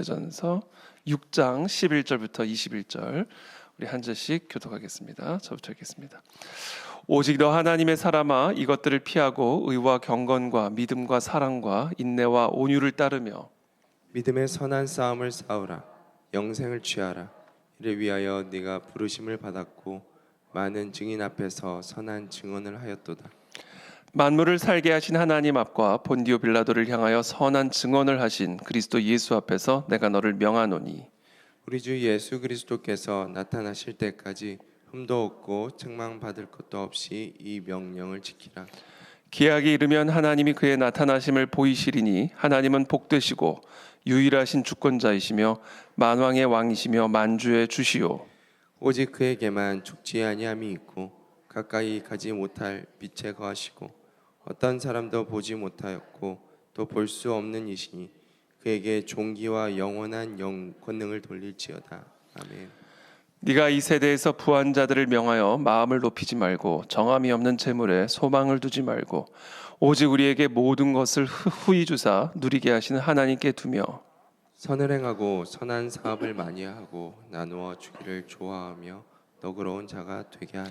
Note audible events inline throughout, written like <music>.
디모데전서 6장 11절부터 21절 우리 한 절씩 교독하겠습니다. 저부터 읽겠습니다. 오직 너 하나님의 사람아 이것들을 피하고 의와 경건과 믿음과 사랑과 인내와 온유를 따르며 믿음의 선한 싸움을 싸우라 영생을 취하라 이를 위하여 네가 부르심을 받았고 많은 증인 앞에서 선한 증언을 하였도다 만물을 살게 하신 하나님 앞과 본디오 빌라도를 향하여 선한 증언을 하신 그리스도 예수 앞에서 내가 너를 명하노니. 우리 주 예수 그리스도께서 나타나실 때까지 흠도 없고 책망받을 것도 없이 이 명령을 지키라. 기약이 이르면 하나님이 그의 나타나심을 보이시리니 하나님은 복되시고 유일하신 주권자이시며 만왕의 왕이시며 만주의 주시오. 오직 그에게만 죽지 아니함이 있고 가까이 가지 못할 빛에 거하시고 어떤 사람도 보지 못하였고 또 볼 수 없는 이시니 그에게 종기와 영원한 영 권능을 돌릴지어다 아멘. 네가 이 세대에서 부한 자들을 명하여 마음을 높이지 말고 정함이 없는 재물에 소망을 두지 말고 오직 우리에게 모든 것을 후- 후히 주사 누리게 하시는 하나님께 두며 선을 행하고 선한 사업을 많이 하고 나누어 주기를 좋아하며 너그러운 자가 되게 하라.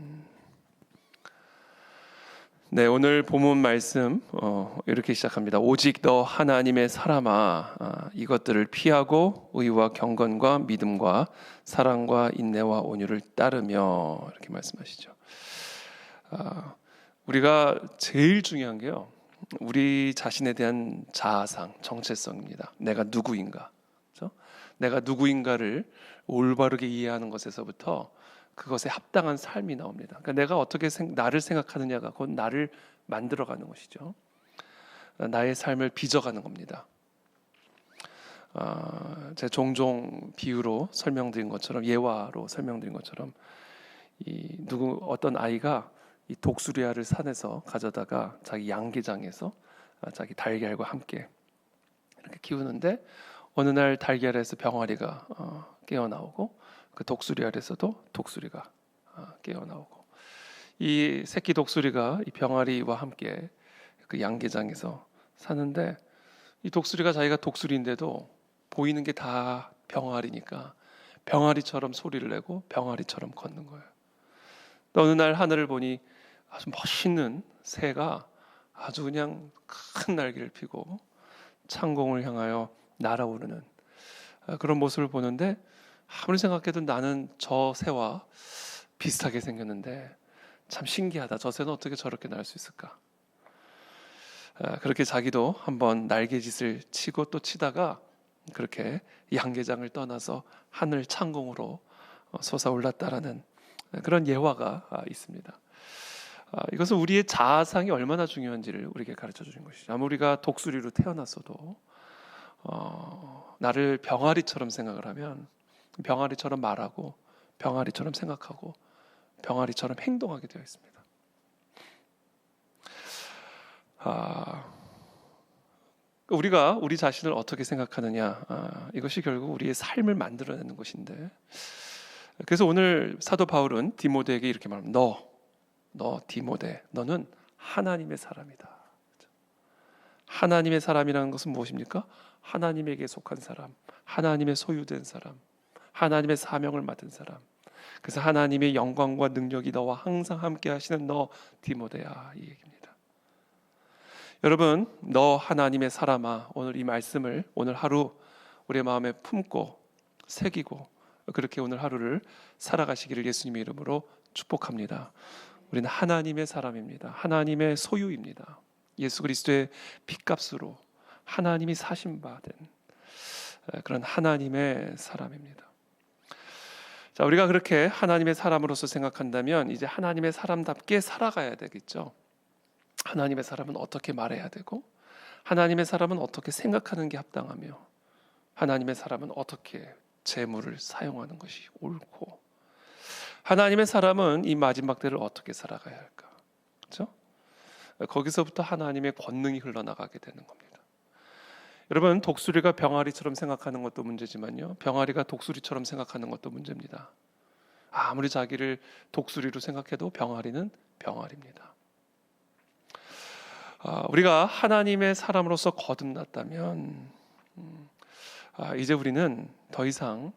네 오늘 본문 말씀 어, 이렇게 시작합니다. 오직 너 하나님의 사람아 아, 이것들을 피하고 의와 경건과 믿음과 사랑과 인내와 온유를 따르며 이렇게 말씀하시죠. 아, 우리가 제일 중요한 게요. 우리 자신에 대한 자아상, 정체성입니다. 내가 누구인가, 그렇죠? 내가 누구인가를 올바르게 이해하는 것에서부터 그것에 합당한 삶이 나옵니다. 그러니까 내가 어떻게 생, 나를 생각하느냐가 곧 나를 만들어가는 것이죠. 나의 삶을 빚어가는 겁니다. 아, 제가 종종 비유로 설명드린 것처럼 예화로 설명드린 것처럼 이 누구 어떤 아이가 이 독수리알을 산에서 가져다가 자기 양계장에서 아, 자기 달걀과 함께 이렇게 키우는데 어느 날 달걀에서 병아리가 어, 깨어 나오고 그 독수리 알에서도 독수리가 아, 깨어 나오고 이 새끼 독수리가 이 병아리와 함께 그 양계장에서 사는데 이 독수리가 자기가 독수리인데도 보이는 게 다 병아리니까 병아리처럼 소리를 내고 병아리처럼 걷는 거예요. 또 어느 날 하늘을 보니 아주 멋있는 새가 아주 그냥 큰 날개를 피고 창공을 향하여 날아오르는 아, 그런 모습을 보는데 아무리 생각해도 나는 저 새와 비슷하게 생겼는데 참 신기하다. 저 새는 어떻게 저렇게 날 수 있을까? 아, 그렇게 자기도 한번 날개짓을 치고 또 치다가 그렇게 양계장을 떠나서 하늘 창공으로 어, 솟아올랐다라는 그런 예화가 아, 있습니다. 아, 이것은 우리의 자아상이 얼마나 중요한지를 우리에게 가르쳐 주는 것이죠. 아무 우리가 독수리로 태어났어도 어, 나를 병아리처럼 생각을 하면 병아리처럼 말하고 병아리처럼 생각하고 병아리처럼 행동하게 되어 있습니다. 아, 우리가 우리 자신을 어떻게 생각하느냐 아, 이것이 결국 우리의 삶을 만들어내는 것인데 그래서 오늘 사도 바울은 디모데에게 이렇게 말합니다. 너, 너 디모데, 너는 하나님의 사람이다. 하나님의 사람이라는 것은 무엇입니까? 하나님에게 속한 사람, 하나님의 소유된 사람, 하나님의 사명을 맡은 사람. 그래서 하나님의 영광과 능력이 너와 항상 함께 하시는 너 디모데야 이 얘기입니다. 여러분, 너 하나님의 사람아 오늘 이 말씀을 오늘 하루 우리의 마음에 품고 새기고 그렇게 오늘 하루를 살아가시기를 예수님의 이름으로 축복합니다. 우리는 하나님의 사람입니다. 하나님의 소유입니다. 예수 그리스도의 핏값으로 하나님이 사신 바된 그런 하나님의 사람입니다. 자, 우리가 그렇게 하나님의 사람으로서 생각한다면 이제 하나님의 사람답게 살아가야 되겠죠. 하나님의 사람은 어떻게 말해야 되고 하나님의 사람은 어떻게 생각하는 게 합당하며 하나님의 사람은 어떻게 재물을 사용하는 것이 옳고 하나님의 사람은 이 마지막 때를 어떻게 살아가야 할까? 그렇죠? 거기서부터 하나님의 권능이 흘러나가게 되는 겁니다. 여러분 독수리가 병아리처럼 생각하는 것도 문제지만요. 병아리가 독수리처럼 생각하는 것도 문제입니다. 아무리 자기를 독수리로 생각해도 병아리는 병아리입니다. 아, 우리가 하나님의 사람으로서 거듭났다면 음, 아, 이제 우리는 더 이상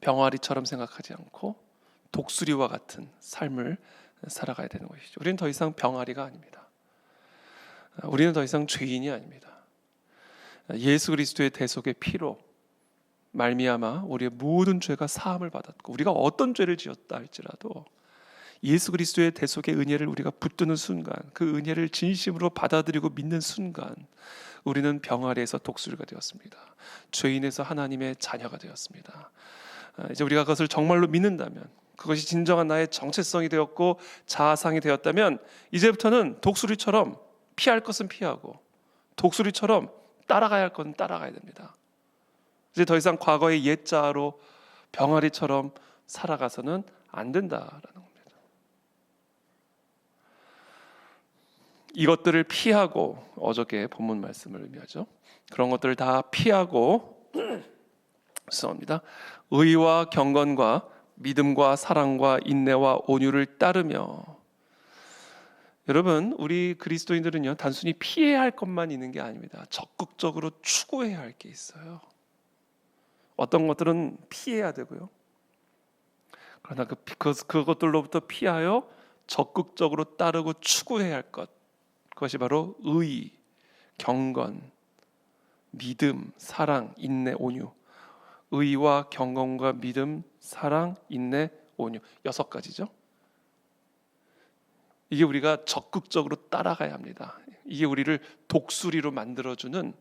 병아리처럼 생각하지 않고 독수리와 같은 삶을 살아가야 되는 것이죠. 우리는 더 이상 병아리가 아닙니다. 아, 우리는 더 이상 죄인이 아닙니다. 예수 그리스도의 대속의 피로 말미암아 우리의 모든 죄가 사함을 받았고 우리가 어떤 죄를 지었다 할지라도 예수 그리스도의 대속의 은혜를 우리가 붙드는 순간 그 은혜를 진심으로 받아들이고 믿는 순간 우리는 병아리에서 독수리가 되었습니다. 죄인에서 하나님의 자녀가 되었습니다. 아, 이제 우리가 그것을 정말로 믿는다면 그것이 진정한 나의 정체성이 되었고 자아상이 되었다면 이제부터는 독수리처럼 피할 것은 피하고 독수리처럼 따라가야 할 것은 따라가야 됩니다. 이제 더 이상 과거의 옛자로 병아리처럼 살아가서는 안 된다라는 겁니다. 이것들을 피하고 어저께 본문 말씀을 의미하죠. 그런 것들을 다 피하고 <clears throat> 죄송합니다. 의와 경건과 믿음과 사랑과 인내와 온유를 따르며 여러분 우리 그리스도인들은요 단순히 피해야 할 것만 있는 게 아닙니다. 적극적으로 추구해야 할 게 있어요. 어떤 것들은 피해야 되고요. 그러나 그, 그것들로부터 피하여 적극적으로 따르고 추구해야 할 것. 그것이 바로 의, 경건, 믿음, 사랑, 인내, 온유. 의와 경건과 믿음, 사랑, 인내, 온유. 여섯 가지죠. 이게 우리가 적극적으로 따라가야 합니다. 이게 우리를 독수리로 만들어주는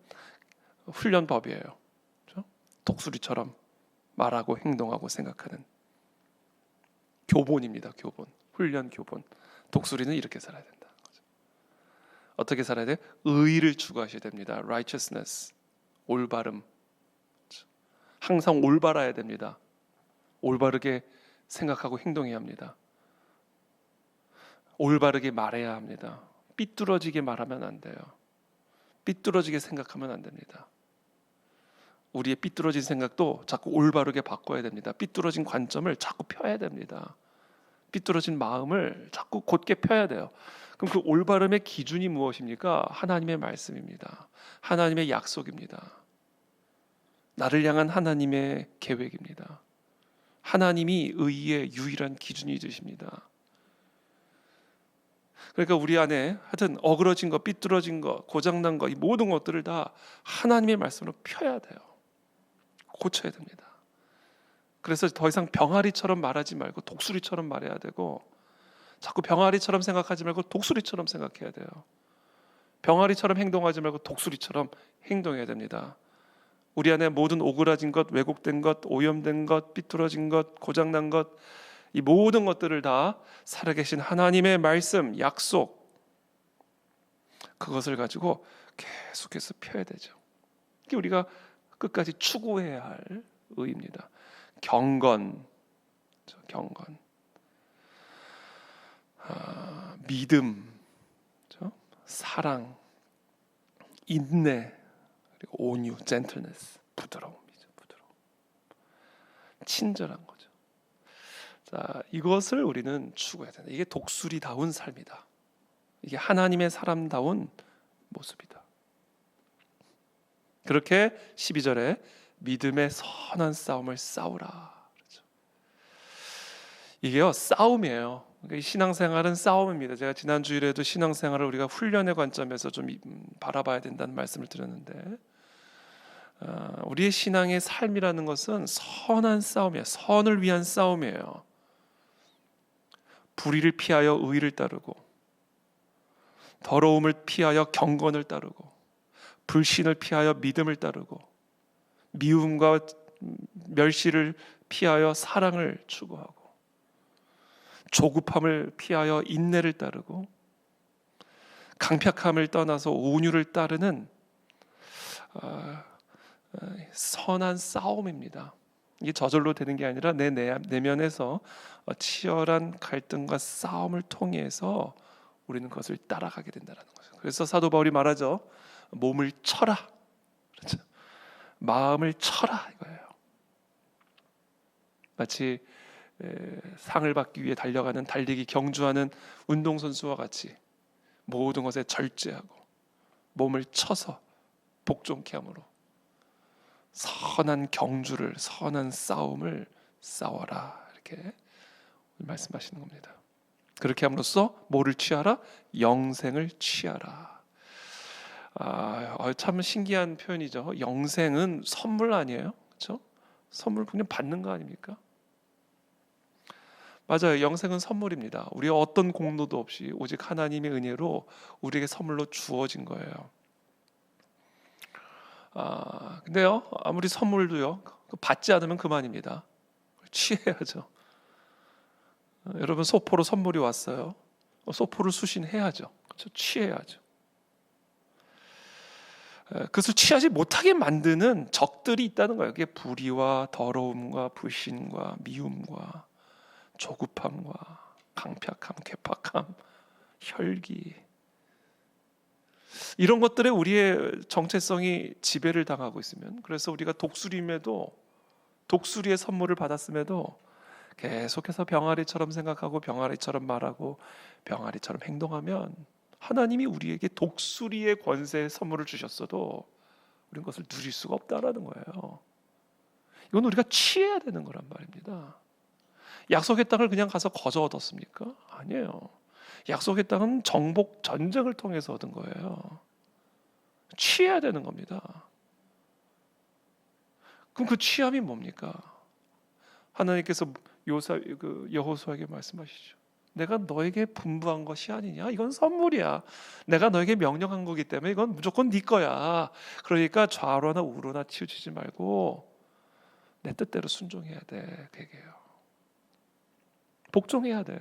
훈련법이에요. 그렇죠? 독수리처럼 말하고 행동하고 생각하는 교본입니다. 교본, 훈련 교본. 독수리는 이렇게 살아야 된다. 어떻게 살아야 돼? 의를 추구하셔야 됩니다. righteousness, 올바름. 항상 올바라야 됩니다. 올바르게 생각하고 행동해야 합니다. 올바르게 말해야 합니다. 삐뚤어지게 말하면 안 돼요. 삐뚤어지게 생각하면 안 됩니다. 우리의 삐뚤어진 생각도 자꾸 올바르게 바꿔야 됩니다. 삐뚤어진 관점을 자꾸 펴야 됩니다. 삐뚤어진 마음을 자꾸 곧게 펴야 돼요. 그럼 그 올바름의 기준이 무엇입니까? 하나님의 말씀입니다. 하나님의 약속입니다. 나를 향한 하나님의 계획입니다. 하나님이 의의 유일한 기준이 되십니다. 그러니까 우리 안에 하여튼 어그러진 거, 삐뚤어진 거, 고장난 거, 이 모든 것들을 다 하나님의 말씀으로 펴야 돼요. 고쳐야 됩니다. 그래서 더 이상 병아리처럼 말하지 말고 독수리처럼 말해야 되고 자꾸 병아리처럼 생각하지 말고 독수리처럼 생각해야 돼요. 병아리처럼 행동하지 말고 독수리처럼 행동해야 됩니다. 우리 안에 모든 오그라진 것, 왜곡된 것, 오염된 것, 삐뚤어진 것, 고장난 것, 이 모든 것들을 다 살아계신 하나님의 말씀, 약속, 그것을 가지고 계속해서 펴야 되죠. 이게 우리가 끝까지 추구해야 할 의입니다. 경건, 저 경건, 아, 믿음, 저 사랑, 인내, 온유, gentleness, 부드러움이죠. 부드러움, 친절한 거죠. 자, 이것을 우리는 추구해야 된다. 이게 독수리다운 삶이다. 이게 하나님의 사람다운 모습이다. 그렇게 12절에 믿음의 선한 싸움을 싸우라. 그렇죠. 이게요 싸움이에요. 그러니까 이 신앙생활은 싸움입니다. 제가 지난 주일에도 신앙생활을 우리가 훈련의 관점에서 좀 음, 바라봐야 된다는 말씀을 드렸는데 아, 우리의 신앙의 삶이라는 것은 선한 싸움이에요. 선을 위한 싸움이에요. 불의를 피하여 의를 따르고 더러움을 피하여 경건을 따르고 불신을 피하여 믿음을 따르고 미움과 멸시를 피하여 사랑을 추구하고 조급함을 피하여 인내를 따르고 강팍함을 떠나서 온유를 따르는 아, 아, 선한 싸움입니다. 이게 저절로 되는 게 아니라 내 내- 내면에서 어, 치열한 갈등과 싸움을 통해서 우리는 그것을 따라가게 된다는 거죠. 그래서 사도 바울이 말하죠. 몸을 쳐라. 그렇죠. 마음을 쳐라 이거예요. 마치 에, 상을 받기 위해 달려가는 달리기 경주하는 운동 선수와 같이 모든 것에 절제하고 몸을 쳐서 복종케 함으로 선한 경주를 선한 싸움을 싸워라 이렇게 말씀하시는 겁니다. 그렇게 함으로써 뭐를 취하라? 영생을 취하라. 아, 어, 참 신기한 표현이죠. 영생은 선물 아니에요, 그렇죠? 선물 그냥 받는 거 아닙니까? 맞아요. 영생은 선물입니다. 우리 어떤 공로도 없이 오직 하나님의 은혜로 우리에게 선물로 주어진 거예요. 아, 근데요, 아무리 선물도요, 받지 않으면 그만입니다. 취해야죠. 어, 여러분 소포로 선물이 왔어요. 어, 소포를 수신해야죠. 그렇죠? 취해야죠. 에, 그것을 취하지 못하게 만드는 적들이 있다는 거예요. 그게 불의와 더러움과 불신과 미움과 조급함과 강팍함, 괴팍함, 혈기 이런 것들에 우리의 정체성이 지배를 당하고 있으면 그래서 우리가 독수림에도 독수리의 선물을 받았음에도 계속해서 병아리처럼 생각하고 병아리처럼 말하고 병아리처럼 행동하면 하나님이 우리에게 독수리의 권세의 선물을 주셨어도 우리는 그것을 누릴 수가 없다라는 거예요. 이건 우리가 취해야 되는 거란 말입니다. 약속의 땅을 그냥 가서 거저 얻었습니까? 아니에요. 약속의 땅은 정복 전쟁을 통해서 얻은 거예요. 취해야 되는 겁니다. 그럼 그 취함이 뭡니까? 하나님께서 요사 그 여호수아에게 말씀하시죠. 내가 너에게 분부한 것이 아니냐? 이건 선물이야. 내가 너에게 명령한 거기 때문에 이건 무조건 네 거야. 그러니까 좌로나 우로나 치우치지 말고 내 뜻대로 순종해야 돼. 그 얘기예요. 복종해야 돼.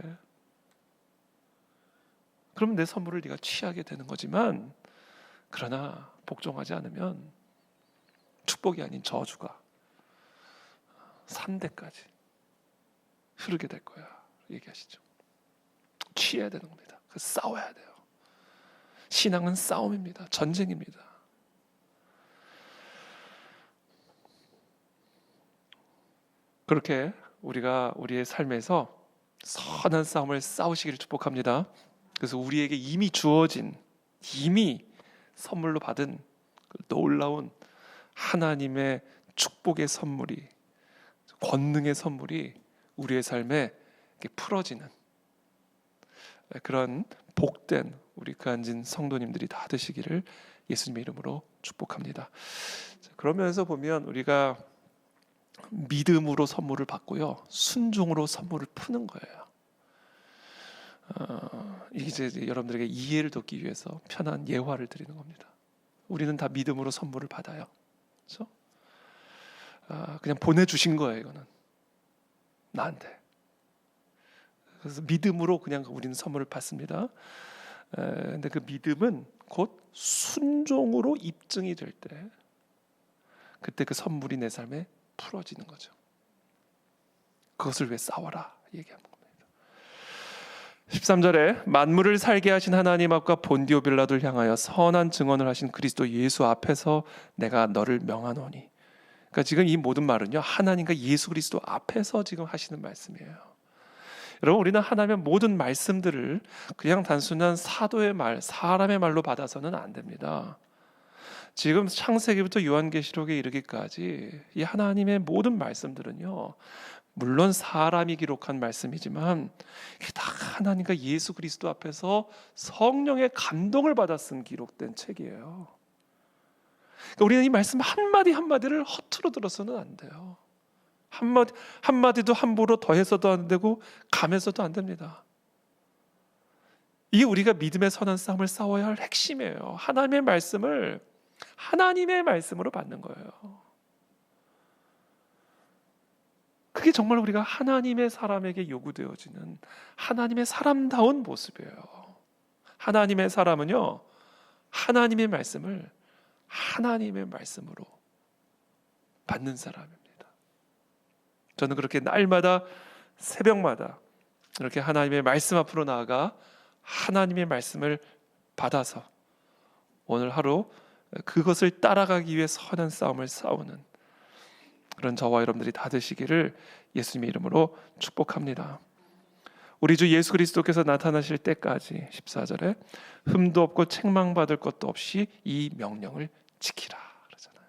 그러면 내 선물을 네가 취하게 되는 거지만 그러나 복종하지 않으면 축복이 아닌 저주가 산대까지 흐르게 될 거야. 얘기하시죠. 취해야 되는 겁니다. 그 싸워야 돼요. 신앙은 싸움입니다. 전쟁입니다. 그렇게 우리가 우리의 삶에서 선한 싸움을 싸우시기를 축복합니다. 그래서 우리에게 이미 주어진 이미 선물로 받은 그 놀라운 하나님의 축복의 선물이 권능의 선물이 우리의 삶에 풀어지는 그런 복된 우리 그 앉은 성도님들이 다 되시기를 예수님의 이름으로 축복합니다. 자, 그러면서 보면 우리가 믿음으로 선물을 받고요, 순종으로 선물을 푸는 거예요. 어, 이제 여러분들에게 이해를 돕기 위해서 편한 예화를 드리는 겁니다. 우리는 다 믿음으로 선물을 받아요. 그렇죠? 아, 그냥 보내주신 거예요. 이거는 나한테. 그래서 믿음으로 그냥 우리는 선물을 받습니다. 에, 근데 그 믿음은 곧 순종으로 입증이 될 때, 그때 그 선물이 내 삶에 풀어지는 거죠. 그것을 왜 싸워라 얘기하는 겁니다. 13절에 만물을 살게 하신 하나님 앞과 본디오 빌라도를 향하여 선한 증언을 하신 그리스도 예수 앞에서 내가 너를 명하노니. 그러니까 지금 이 모든 말은요 하나님과 예수 그리스도 앞에서 지금 하시는 말씀이에요. 여러분 우리는 하나님의 모든 말씀들을 그냥 단순한 사도의 말, 사람의 말로 받아서는 안 됩니다. 지금 창세기부터 요한계시록에 이르기까지 이 하나님의 모든 말씀들은요. 물론 사람이 기록한 말씀이지만 다 하나님과 예수 그리스도 앞에서 성령의 감동을 받아 쓴 기록된 책이에요. 그러니까 우리는 이 말씀 한 마디 한 마디를 허투루 들어서는 안 돼요. 한 마디 한 마디도 함부로 더해서도 안 되고 감해서도 안 됩니다. 이게 우리가 믿음의 선한 싸움을 싸워야 할 핵심이에요. 하나님의 말씀을 하나님의 말씀으로 받는 거예요. 그게 정말 우리가 하나님의 사람에게 요구되어지는 하나님의 사람다운 모습이에요. 하나님의 사람은요, 하나님의 말씀을 하나님의 말씀으로 받는 사람입니다. 저는 그렇게 날마다 새벽마다 이렇게 하나님의 말씀 앞으로 나아가 하나님의 말씀을 받아서 오늘 하루 그것을 따라가기 위해 선한 싸움을 싸우는 그런 저와 여러분들이 다 되시기를 예수님의 이름으로 축복합니다. 우리 주 예수 그리스도께서 나타나실 때까지 14절에 흠도 없고 책망받을 것도 없이 이 명령을 지키라 그러잖아요.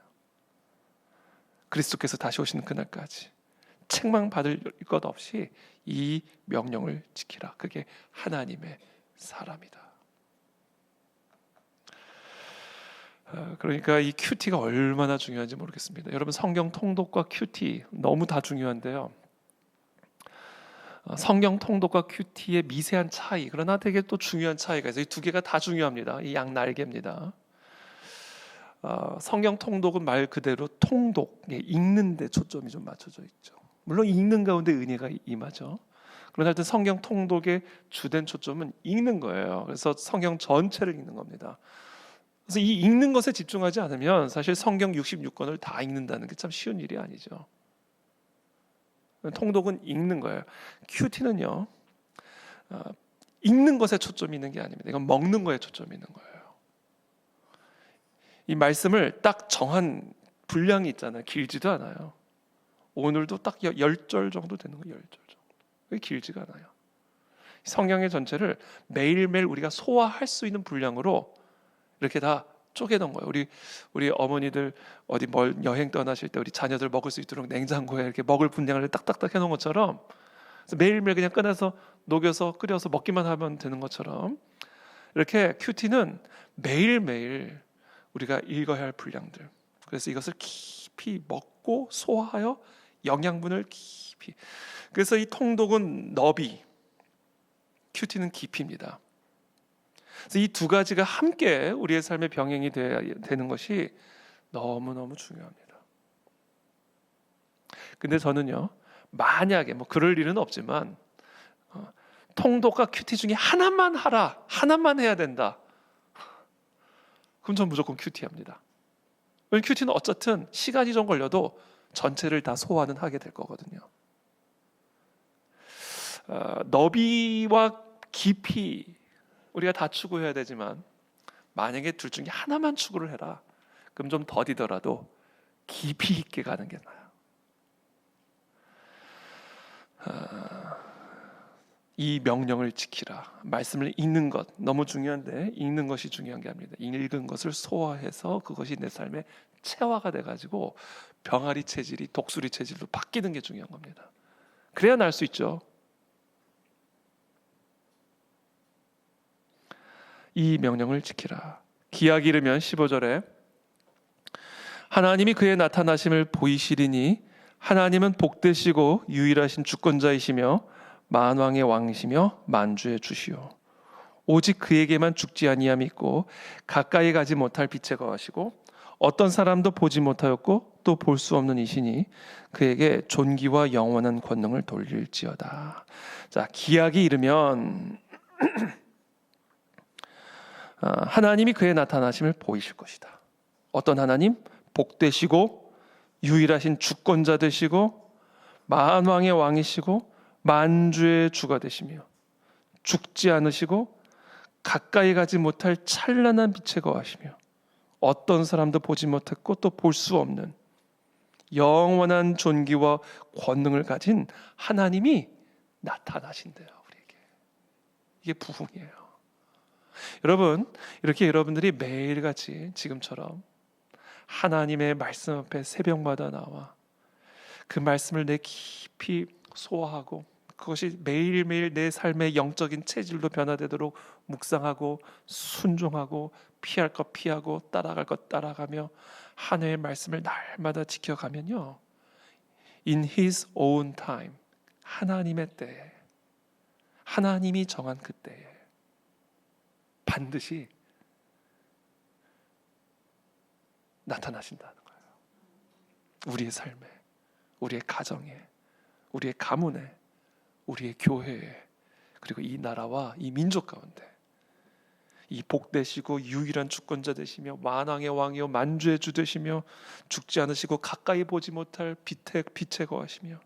그리스도께서 다시 오시는 그날까지 책망받을 것 없이 이 명령을 지키라. 그게 하나님의 사람이다. 아, 그러니까 이 큐티가 얼마나 중요한지 모르겠습니다. 여러분 성경 통독과 큐티 너무 다 중요한데요. 어, 성경 통독과 큐티의 미세한 차이 그러나 되게 또 중요한 차이가 있어요. 이 두 개가 다 중요합니다. 이 양 날개입니다. 어, 성경 통독은 말 그대로 통독, 예, 읽는 데 초점이 좀 맞춰져 있죠. 물론 읽는 가운데 은혜가 임하죠. 그러나 하여튼 성경 통독의 주된 초점은 읽는 거예요. 그래서 성경 전체를 읽는 겁니다. 그래서 이 읽는 것에 집중하지 않으면 사실 성경 66권을 다 읽는다는 게 참 쉬운 일이 아니죠. 통독은 읽는 거예요. 큐티는요, 어, 읽는 것에 초점이 있는 게 아닙니다. 이건 먹는 거에 초점이 있는 거예요. 이 말씀을 딱 정한 분량이 있잖아요. 길지도 않아요. 오늘도 딱열절 정도 되는 거예요. 열절 정도. 왜 길지가 않아요. 성경의 전체를 매일매일 우리가 소화할 수 있는 분량으로 이렇게 다 쪼개놓은 거예요. 우리 우리 어머니들 어디 멀 여행 떠나실 때 우리 자녀들 먹을 수 있도록 냉장고에 이렇게 먹을 분량을 딱딱딱 해놓은 것처럼 매일매일 그냥 꺼내서 녹여서 끓여서 먹기만 하면 되는 것처럼 이렇게 큐티는 매일매일 우리가 읽어야 할 분량들. 그래서 이것을 깊이 먹고 소화하여 영양분을 깊이. 그래서 이 통독은 너비, 큐티는 깊이입니다. 이 두 가지가 함께 우리의 삶의 병행이 돼야 되는 것이 너무 너무 중요합니다. 근데 저는요 만약에 뭐 그럴 일은 없지만 어, 통독과 큐티 중에 하나만 하라, 하나만 해야 된다. 그럼 전 무조건 큐티 합니다. 왜냐면 큐티는 어쨌든 시간이 좀 걸려도 전체를 다 소화는 하게 될 거거든요. 어, 너비와 깊이 우리가 다 추구해야 되지만 만약에 둘 중에 하나만 추구를 해라. 그럼 좀 더디더라도 깊이 있게 가는 게 나아요. 아, 이 명령을 지키라. 말씀을 읽는 것 너무 중요한데 읽는 것이 중요한 게 아닙니다. 읽은 것을 소화해서 그것이 내 삶의 체화가 돼 가지고 병아리 체질이 독수리 체질로 바뀌는 게 중요한 겁니다. 그래야 날 수 있죠. 이 명령을 지키라. 기약 이르면 15절에 하나님이 그의 나타나심을 보이시리니 하나님은 복되시고 유일하신 주권자이시며 만왕의 왕이시며 만주의 주시오. 오직 그에게만 죽지 아니함이 있고 가까이 가지 못할 빛에 거하시고 어떤 사람도 보지 못하였고 또 볼 수 없는 이시니 그에게 존귀와 영원한 권능을 돌릴지어다. 자, 기약이 이르면 아, <clears throat> 하나님이 그의 나타나심을 보이실 것이다. 어떤 하나님? 복되시고 유일하신 주권자 되시고 만왕의 왕이시고 만주의 주가 되시며 죽지 않으시고 가까이 가지 못할 찬란한 빛에 거하시며 어떤 사람도 보지 못했고 또 볼 수 없는 영원한 존귀와 권능을 가진 하나님이 나타나신대요 우리에게 이게 부흥이에요. 여러분 이렇게 여러분들이 매일같이 지금처럼 하나님의 말씀 앞에 새벽마다 나와 그 말씀을 내 깊이 소화하고 그것이 매일매일 내 삶의 영적인 체질로 변화되도록 묵상하고 순종하고 피할 것 피하고 따라갈 것 따라가며 하나님의 말씀을 날마다 지켜가면요. In his own time 하나님의 때에 하나님이 정한 그 때에 반드시 나타나신다는 거예요. 우리의 삶에, 우리의 가정에, 우리의 가문에, 우리의 교회에, 그리고 이 나라와 이 민족 가운데 이 복되시고 유일한 주권자 되시며 만왕의 왕이요 만주의 주 되시며 죽지 않으시고 가까이 보지 못할 빛에 빛에 거하시며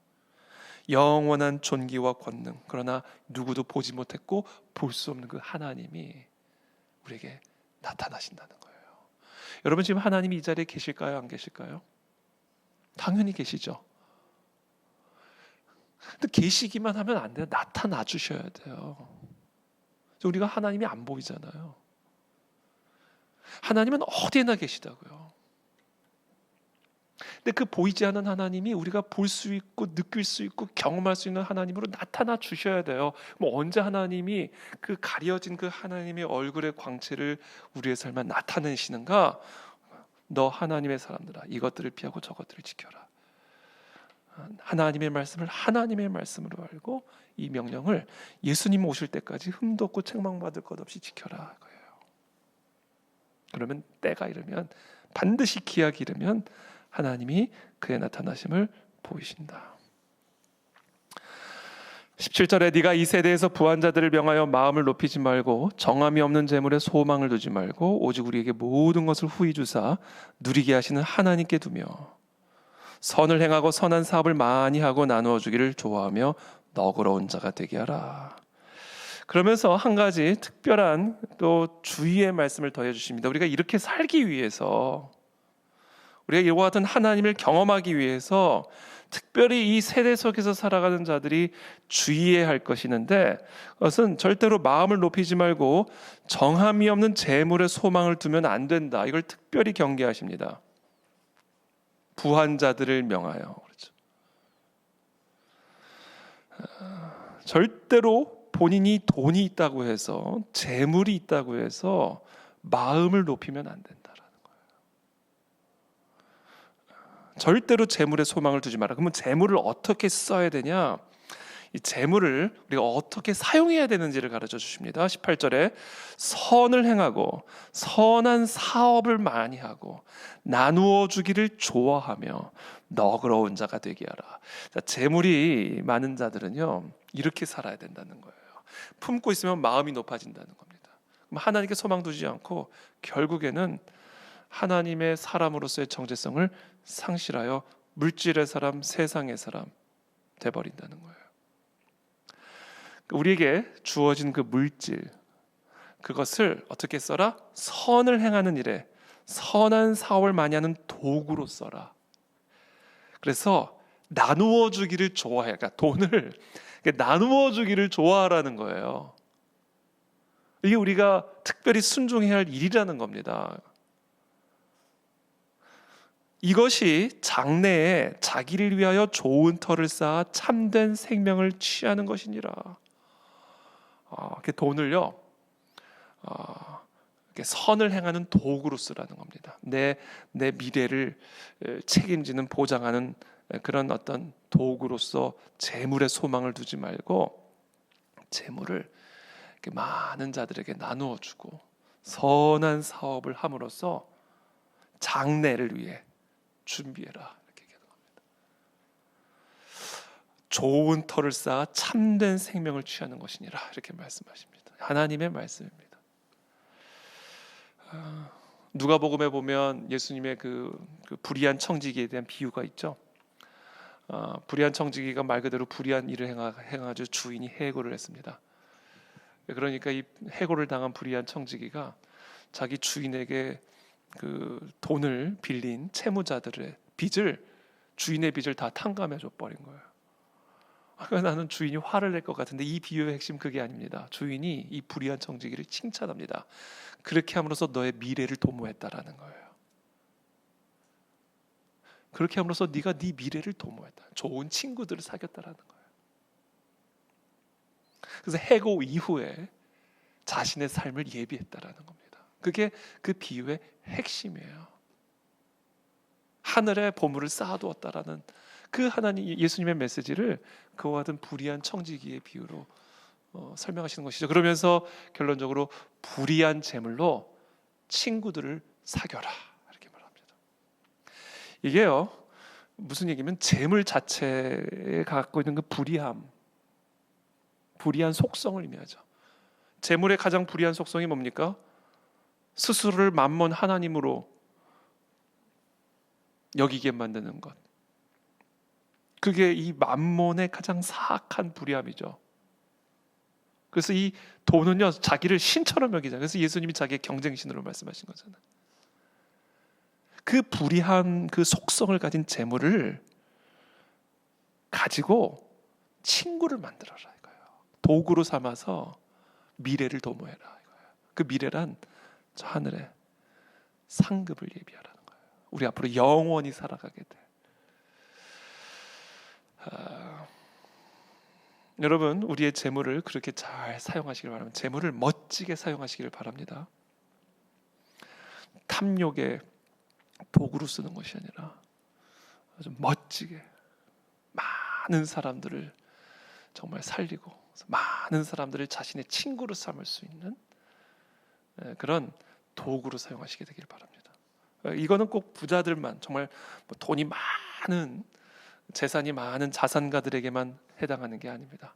영원한 존귀와 권능 그러나 누구도 보지 못했고 볼 수 없는 그 하나님이 우리에게 나타나신다는 거예요. 여러분 지금 하나님이 이 자리에 계실까요? 안 계실까요? 당연히 계시죠. 근데 계시기만 하면 안 돼요. 나타나 주셔야 돼요. 우리가 하나님이 안 보이잖아요. 하나님은 어디에나 계시다고요. 근데 그 보이지 않는 하나님이 우리가 볼 수 있고 느낄 수 있고 경험할 수 있는 하나님으로 나타나 주셔야 돼요. 뭐 언제 하나님이 그 가려진 그 하나님의 얼굴의 광채를 우리의 삶에 나타내시는가? 너 하나님의 사람들아 이것들을 피하고 저것들을 지켜라. 하나님의 말씀을 하나님의 말씀으로 알고 이 명령을 예수님 오실 때까지 흠도 없고 책망받을 것 없이 지켜라. 그러면 때가 이르면 반드시 기약이 이르면 하나님이 그의 나타나심을 보이신다. 17절에 네가 이 세대에서 부한 자들을 명하여 마음을 높이지 말고 정함이 없는 재물에 소망을 두지 말고 오직 우리에게 모든 것을 후히 주사 누리게 하시는 하나님께 두며 선을 행하고 선한 사업을 많이 하고 나누어 주기를 좋아하며 너그러운 자가 되게 하라. 그러면서 한 가지 특별한 또 주의의 말씀을 더해 주십니다. 우리가 이렇게 살기 위해서 우리가 이와 같은 하나님을 경험하기 위해서 특별히 이 세대 속에서 살아가는 자들이 주의해야 할 것이 있는데 그것은 절대로 마음을 높이지 말고 정함이 없는 재물에 소망을 두면 안 된다. 이걸 특별히 경계하십니다. 부한 자들을 명하여 그렇죠. 아, 절대로 본인이 돈이 있다고 해서 재물이 있다고 해서 마음을 높이면 안 된다라는 거예요. 절대로 재물에 소망을 두지 마라. 그러면 재물을 어떻게 써야 되냐? 이 재물을 우리가 어떻게 사용해야 되는지를 가르쳐 주십니다. 18절에 선을 행하고 선한 사업을 많이 하고 나누어 주기를 좋아하며 너그러운 자가 되게 하라. 자, 재물이 많은 자들은요. 이렇게 살아야 된다는 거예요. 품고 있으면 마음이 높아진다는 겁니다. 그럼 하나님께 소망 두지 않고 결국에는 하나님의 사람으로서의 정체성을 상실하여 물질의 사람, 세상의 사람 돼 버린다는 거예요. 우리에게 주어진 그 물질 그것을 어떻게 써라? 선을 행하는 일에 선한 사업을 많이 하는 도구로 써라. 그래서 나누어 주기를 좋아해. 그러니까 돈을 나누어 주기를 좋아하라는 거예요. 이게 우리가 특별히 순종해야 할 일이라는 겁니다. 이것이 장래에 자기를 위하여 좋은 터를 쌓아 참된 생명을 취하는 것이니라. 어, 이렇게 돈을요, 어, 이렇게 선을 행하는 도구로 쓰라는 겁니다. 내, 내 미래를 에, 책임지는 보장하는 에, 그런 어떤 도구로서 재물에 소망을 두지 말고 재물을 많은 자들에게 나누어 주고 선한 사업을 함으로써 장래를 위해 준비해라 이렇게 겁니다. 좋은 터를 쌓아 참된 생명을 취하는 것이니라 이렇게 말씀하십니다. 하나님의 말씀입니다. 아, 누가복음에 보면 예수님의 그, 그 불의한 청지기에 대한 비유가 있죠. 아, 불의한 청지기가 말 그대로 불의한 일을 행하, 행하죠 주인이 해고를 했습니다. 그러니까 이 해고를 당한 불의한 청지기가 자기 주인에게 그 돈을 빌린 채무자들의 빚을 주인의 빚을 다 탕감해 줘 버린 거예요. 아까 나는 주인이 화를 낼 것 같은데 이 비유의 핵심 그게 아닙니다. 주인이 이 불의한 청지기를 칭찬합니다. 그렇게 함으로써 너의 미래를 도모했다라는 거예요. 그렇게 함으로써 네가 네 미래를 도모했다. 좋은 친구들을 사귀었다라는 거예요. 그래서 해고 이후에 자신의 삶을 예비했다라는 겁니다. 그게 그 비유의 핵심이에요. 하늘에 보물을 쌓아두었다라는 그 하나님 예수님의 메시지를 그와 같은 불의한 청지기의 비유로 어, 설명하시는 것이죠. 그러면서 결론적으로 불의한 재물로 친구들을 사겨라 이렇게 말합니다. 이게요 무슨 얘기면 재물 자체에 갖고 있는 그 불의함, 불의한 속성을 의미하죠. 재물의 가장 불의한 속성이 뭡니까? 스스로를 만몬 하나님으로 여기게 만드는 것. 그게 이 만몬의 가장 사악한 불의함이죠. 그래서 이 돈은요 자기를 신처럼 여기잖아요. 그래서 예수님이 자기의 경쟁신으로 말씀하신 거잖아요. 그 불의한 그 속성을 가진 재물을 가지고 친구를 만들어라 이거예요. 도구로 삼아서 미래를 도모해라 이거예요. 그 미래란 저 하늘에 상급을 예비하라는 거예요. 우리 앞으로 영원히 살아가게 돼. 아, 여러분 우리의 재물을 그렇게 잘 사용하시길 바랍니다. 재물을 멋지게 사용하시길 바랍니다. 탐욕의 도구로 쓰는 것이 아니라 아주 멋지게 많은 사람들을 정말 살리고 많은 사람들을 자신의 친구로 삼을 수 있는 예, 그런 도구로 사용하시게 되길 바랍니다. 어, 이거는 꼭 부자들만 정말 뭐 돈이 많은 재산이 많은 자산가들에게만 해당하는 게 아닙니다.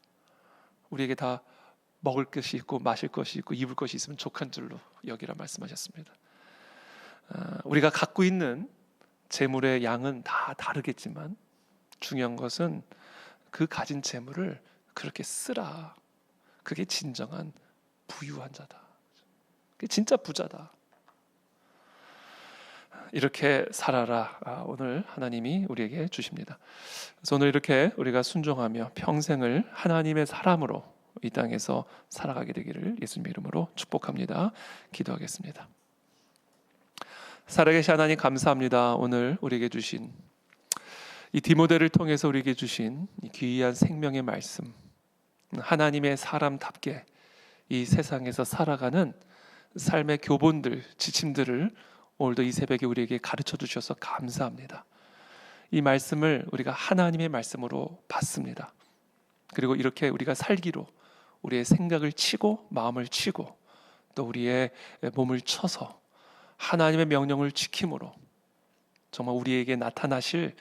우리에게 다 먹을 것이 있고 마실 것이 있고 입을 것이 있으면 족한 줄로 여기라 말씀하셨습니다. 아, 우리가 갖고 있는 재물의 양은 다 다르겠지만 중요한 것은 그 가진 재물을 그렇게 쓰라. 그게 진정한 부유한 자다. 진짜 부자다. 이렇게 살아라. 아, 오늘 하나님이 우리에게 주십니다. 그래서 오늘 이렇게 우리가 순종하며 평생을 하나님의 사람으로 이 땅에서 살아가게 되기를 예수님 이름으로 축복합니다. 기도하겠습니다. 살아계신 하나님 감사합니다. 오늘 우리에게 주신 이 디모데를 통해서 우리에게 주신 이 귀한 생명의 말씀, 하나님의 사람답게 이 세상에서 살아가는 삶의 교본들, 지침들을 오늘도 이 새벽에 우리에게 가르쳐 주셔서 감사합니다. 이 말씀을 우리가 하나님의 말씀으로 받습니다. 그리고 이렇게 우리가 살기로 우리의 생각을 치고 마음을 치고 또 우리의 몸을 쳐서 하나님의 명령을 지킴으로 정말 우리에게 나타나실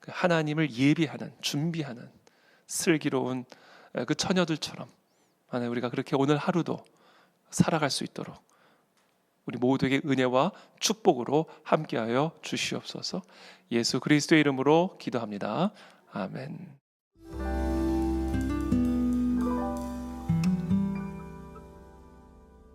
그 하나님을 예비하는 준비하는 슬기로운 그 처녀들처럼 우리가 그렇게 오늘 하루도 살아갈 수 있도록 우리 모두에게 은혜와 축복으로 함께하여 주시옵소서. 예수 그리스도의 이름으로 기도합니다. 아멘.